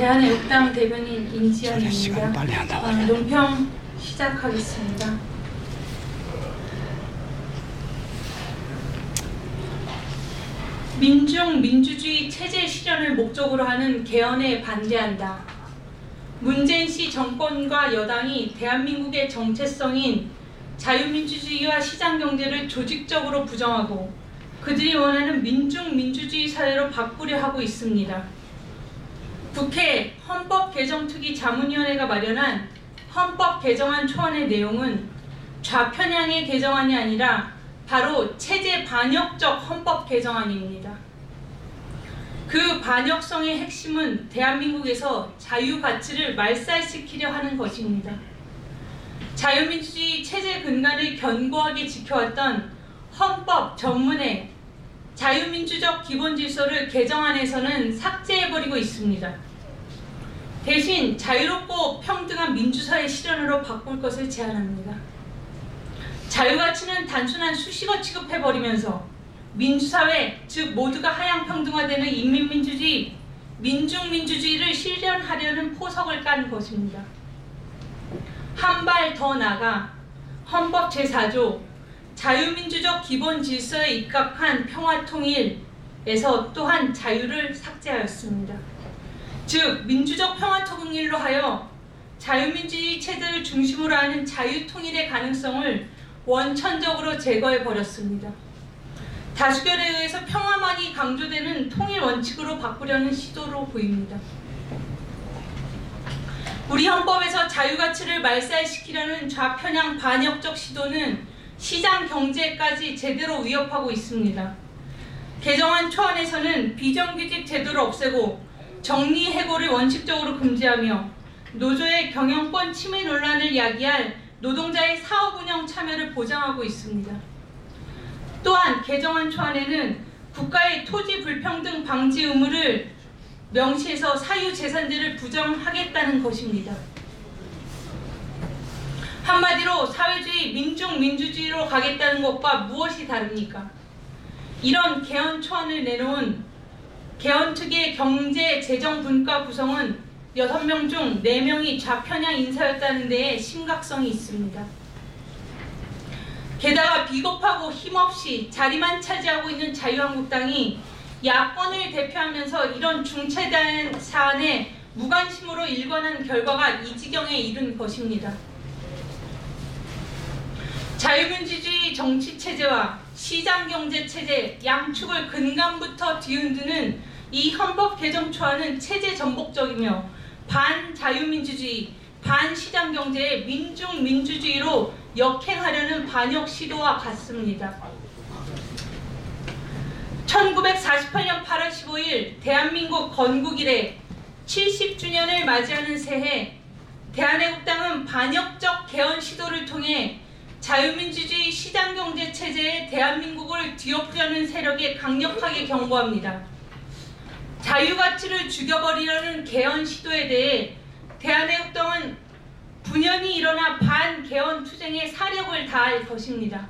대한애국당 대변인 저녁 임지연입니다. 시간 빨리 안 어. 논평 시작하겠습니다. 민중 민주주의 체제 실현을 목적으로 하는 개헌에 반대한다. 문재인 씨 정권과 여당이 대한민국의 정체성인 자유민주주의와 시장경제를 조직적으로 부정하고 그들이 원하는 민중 민주주의 사회로 바꾸려 하고 있습니다. 국회 헌법개정특위 자문위원회가 마련한 헌법 개정안 초안의 내용은 좌편향의 개정안이 아니라 바로 체제 반역적 헌법 개정안입니다. 그 반역성의 핵심은 대한민국에서 자유 가치를 말살시키려 하는 것입니다. 자유민주주의 체제 근간을 견고하게 지켜왔던 헌법 전문의 자유민주적 기본질서를 개정안에서는 삭제해버리고 있습니다. 대신 자유롭고 평등한 민주사회 실현으로 바꿀 것을 제안합니다. 자유가치는 단순한 수식어 취급해버리면서 민주사회, 즉 모두가 하향 평등화되는 인민민주주의, 민중민주주의를 실현하려는 포석을 깐 것입니다. 한 발 더 나가 헌법 제4조 자유민주적 기본 질서에 입각한 평화통일에서 또한 자유를 삭제하였습니다. 즉 민주적 평화통일로 하여 자유민주주의 체제를 중심으로 하는 자유통일의 가능성을 원천적으로 제거해 버렸습니다. 다수결에 의해서 평화만이 강조되는 통일 원칙으로 바꾸려는 시도로 보입니다. 우리 헌법에서 자유가치를 말살시키려는 좌편향 반역적 시도는 시장 경제까지 제대로 위협하고 있습니다. 개정안 초안에서는 비정규직 제도를 없애고 정리 해고를 원칙적으로 금지하며 노조의 경영권 침해 논란을 야기할 노동자의 사업 운영 참여를 보장하고 있습니다. 또한 개정안 초안에는 국가의 토지 불평등 방지 의무를 명시해서 사유 재산제를 부정하겠다는 것입니다. 한마디로 사회주의 민중 민주주의로 가겠다는 것과 무엇이 다릅니까? 이런 개헌 초안을 내놓은 개헌특위의 경제 재정 분과 구성은 6명 중 4명이 좌편향 인사였다는 데에 심각성이 있습니다. 게다가 비겁하고 힘없이 자리만 차지하고 있는 자유한국당이 야권을 대표하면서 이런 중차대한 사안에 무관심으로 일관한 결과가 이 지경에 이른 것입니다. 자유민주주의 정치 체제와 시장 경제 체제 양축을 근간부터 뒤흔드는 이 헌법 개정 초안은 체제 전복적이며 반자유민주주의, 반시장 경제의 민중 민주주의로 역행하려는 반역 시도와 같습니다. 1948년 8월 15일 대한민국 건국 이래 70주년을 맞이하는 새해 대한애국당은 반역적 개헌 시도를 통해 자유민주주의 시장경제 체제의 대한민국을 뒤엎으려는 세력에 강력하게 경고합니다. 자유가치를 죽여버리려는 개헌 시도에 대해 대한애국당은 분연히 일어나 반개헌 투쟁에 사력을 다할 것입니다.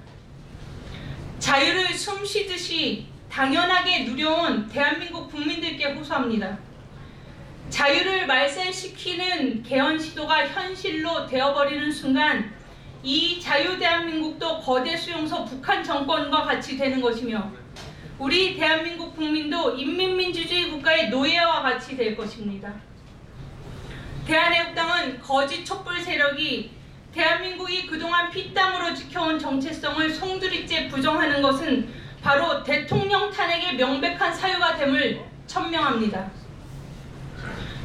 자유를 숨쉬듯이 당연하게 누려온 대한민국 국민들께 호소합니다. 자유를 말살시키는 개헌 시도가 현실로 되어버리는 순간 이 자유 대한민국도 거대 수용소 북한 정권과 같이 되는 것이며 우리 대한민국 국민도 인민민주주의 국가의 노예와 같이 될 것입니다. 대한애국당은 거짓 촛불 세력이 대한민국이 그동안 피땀으로 지켜온 정체성을 송두리째 부정하는 것은 바로 대통령 탄핵의 명백한 사유가 됨을 천명합니다.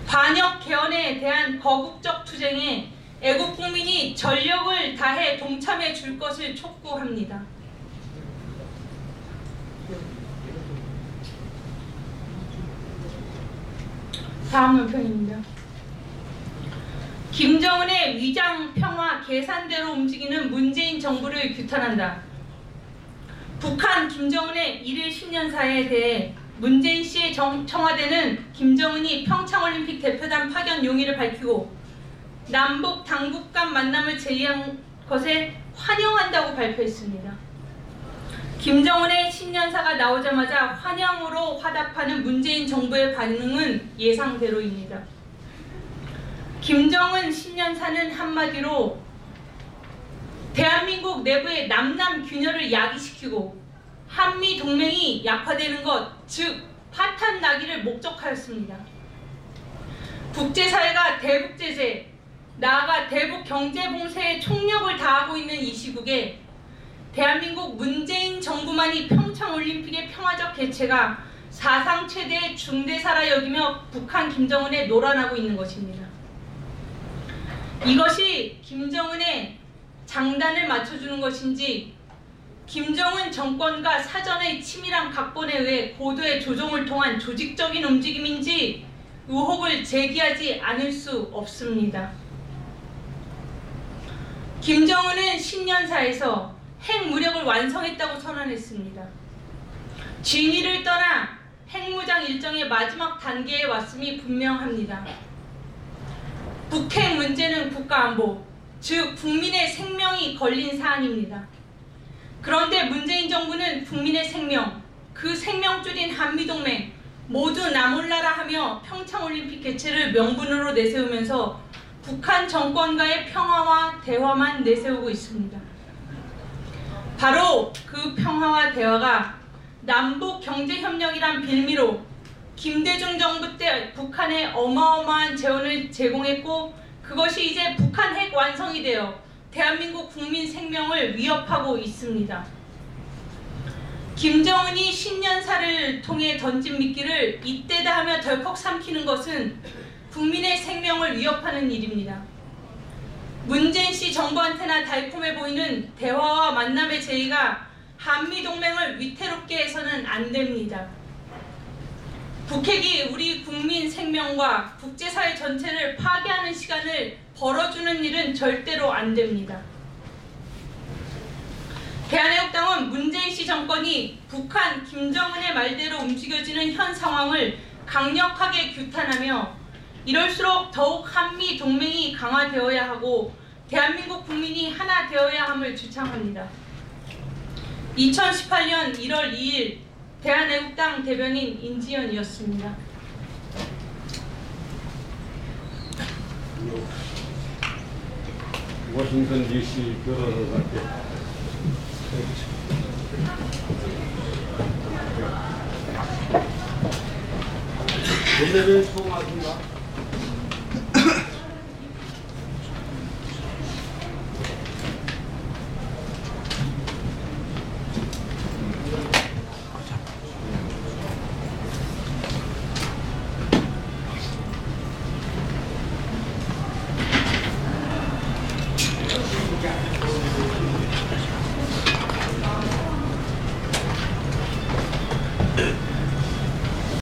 반역 개헌에 대한 거국적 투쟁에 애국 국민이 전력을 다해 동참해 줄 것을 촉구합니다. 다음 논평입니다. 김정은의 위장 평화 계산대로 움직이는 문재인 정부를 규탄한다. 북한 김정은의 일일 10년사에 대해 문재인 씨의 정, 청와대는 김정은이 평창올림픽 대표단 파견 용의를 밝히고 남북 당국 간 만남을 제의한 것에 환영한다고 발표했습니다. 김정은의 신년사가 나오자마자 환영으로 화답하는 문재인 정부의 반응은 예상대로입니다. 김정은 신년사는 한마디로 대한민국 내부의 남남 균열을 야기시키고 한미 동맹이 약화되는 것, 즉 파탄 나기를 목적하였습니다. 국제사회가 대북 제재, 나아가 대북 경제 봉쇄에 총력을 다하고 있는 이 시국에 대한민국 문재인 정부만이 평창 올림픽의 평화적 개최가 사상 최대의 중대사라 여기며 북한 김정은에 노란하고 있는 것입니다. 이것이 김정은의 장단을 맞춰주는 것인지 김정은 정권과 사전의 치밀한 각본에 의해 고도의 조정을 통한 조직적인 움직임인지 의혹을 제기하지 않을 수 없습니다. 김정은은 신년사에서 핵무력을 완성했다고 선언했습니다. 진위를 떠나 핵무장 일정의 마지막 단계에 왔음이 분명합니다. 북핵 문제는 국가안보, 즉 국민의 생명이 걸린 사안입니다. 그런데 문재인 정부는 국민의 생명, 그 생명줄인 한미동맹 모두 나몰라라 하며 평창올림픽 개최를 명분으로 내세우면서 북한 정권과의 평화와 대화만 내세우고 있습니다. 바로 그 평화와 대화가 남북 경제협력이란 빌미로 김대중 정부 때 북한에 어마어마한 재원을 제공했고 그것이 이제 북한 핵 완성이 되어 대한민국 국민 생명을 위협하고 있습니다. 김정은이 신년사를 통해 던진 미끼를 이때다 하며 덜컥 삼키는 것은 국민의 생명을 위협하는 일입니다. 문재인 씨 정부한테나 달콤해 보이는 대화와 만남의 제의가 한미 동맹을 위태롭게 해서는 안 됩니다. 북핵이 우리 국민 생명과 국제사회 전체를 파괴하는 시간을 벌어주는 일은 절대로 안 됩니다. 대한애국당은 문재인 씨 정권이 북한 김정은의 말대로 움직여지는 현 상황을 강력하게 규탄하며 이럴수록 더욱 한미 동맹이 강화되어야 하고 대한민국 국민이 하나 되어야 함을 주창합니다. 2018년 1월 2일 대한애국당 대변인 인지연이었습니다. 워싱턴 DC 변호사답게 오늘은 처음 하신가?